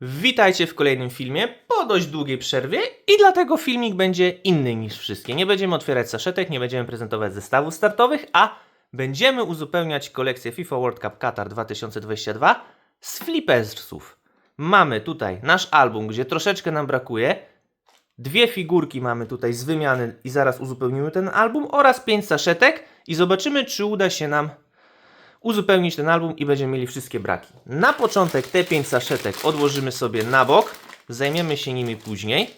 Witajcie w kolejnym filmie po dość długiej przerwie i dlatego filmik będzie inny niż wszystkie. Nie będziemy otwierać saszetek, nie będziemy prezentować zestawów startowych, a będziemy uzupełniać kolekcję FIFA World Cup Qatar 2022 z flipersów. Mamy tutaj nasz album, gdzie troszeczkę nam brakuje. Dwie figurki mamy tutaj z wymiany i zaraz uzupełnimy ten album oraz pięć saszetek i zobaczymy, czy uda się nam uzupełnić ten album i będziemy mieli wszystkie braki. Na początek te 5 saszetek odłożymy sobie na bok, zajmiemy się nimi później.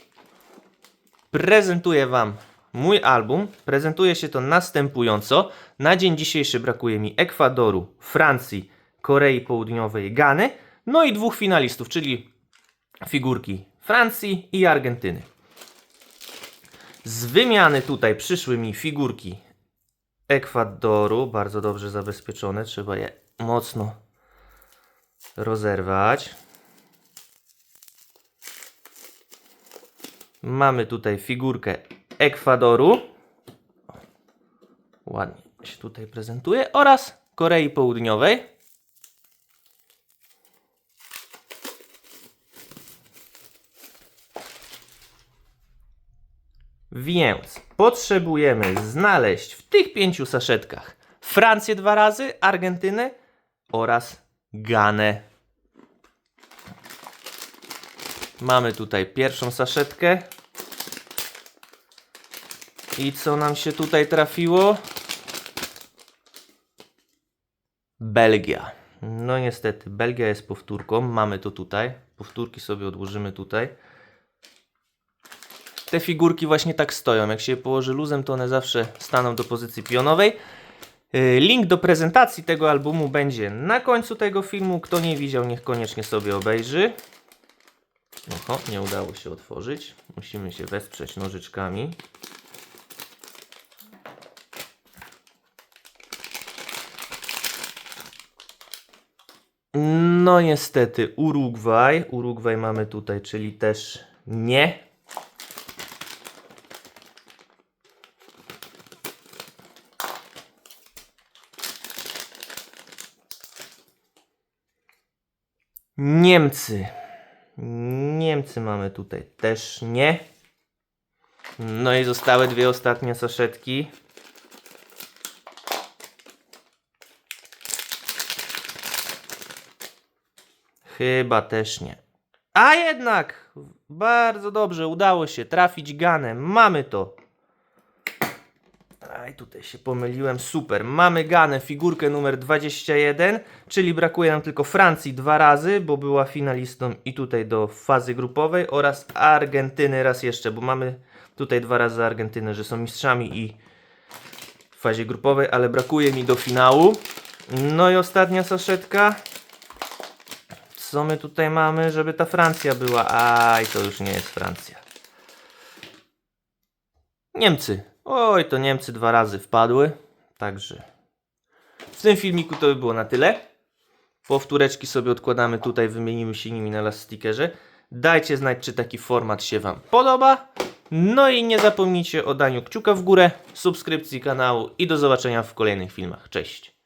Prezentuję Wam mój album. Prezentuje się to następująco. Na dzień dzisiejszy brakuje mi Ekwadoru, Francji, Korei Południowej, Gany, no i dwóch finalistów, czyli figurki Francji i Argentyny. Z wymiany tutaj przyszły mi figurki Ekwadoru, bardzo dobrze zabezpieczone, trzeba je mocno rozerwać. Mamy tutaj figurkę Ekwadoru. Ładnie się tutaj prezentuje. Oraz Korei Południowej. Więc potrzebujemy znaleźć w tych pięciu saszetkach Francję dwa razy, Argentynę oraz Ganę. Mamy tutaj pierwszą saszetkę. I co nam się tutaj trafiło? Belgia. No niestety, Belgia jest powtórką. Mamy to tutaj. Powtórki sobie odłożymy tutaj. Te figurki właśnie tak stoją. Jak się je położy luzem, to one zawsze staną do pozycji pionowej. Yy, Link do prezentacji tego albumu będzie na końcu tego filmu. Kto nie widział, niech koniecznie sobie obejrzy. Oho, nie udało się otworzyć. Musimy się wesprzeć nożyczkami. No niestety Urugwaj. Urugwaj mamy tutaj, czyli też nie. Niemcy. Niemcy mamy tutaj też nie. No i zostały dwie ostatnie saszetki. Chyba też nie. A jednak! Bardzo dobrze, udało się trafić Ganem. Mamy to. Aj, tutaj się pomyliłem. Super. Mamy Ganę, figurkę numer 21, czyli brakuje nam tylko Francji dwa razy, bo była finalistą i tutaj do fazy grupowej oraz Argentyny raz jeszcze, bo mamy tutaj dwa razy Argentynę, że są mistrzami i w fazie grupowej, ale brakuje mi do finału. No i ostatnia saszetka. Co my tutaj mamy, żeby ta Francja była? Aj, to już nie jest Francja. Niemcy. Oj, to Niemcy dwa razy wpadły. Także w tym filmiku to by było na tyle. Powtóreczki sobie odkładamy tutaj, wymienimy się nimi na last stickerze. Dajcie znać, czy taki format się Wam podoba. No i nie zapomnijcie o daniu kciuka w górę, subskrypcji kanału i do zobaczenia w kolejnych filmach. Cześć!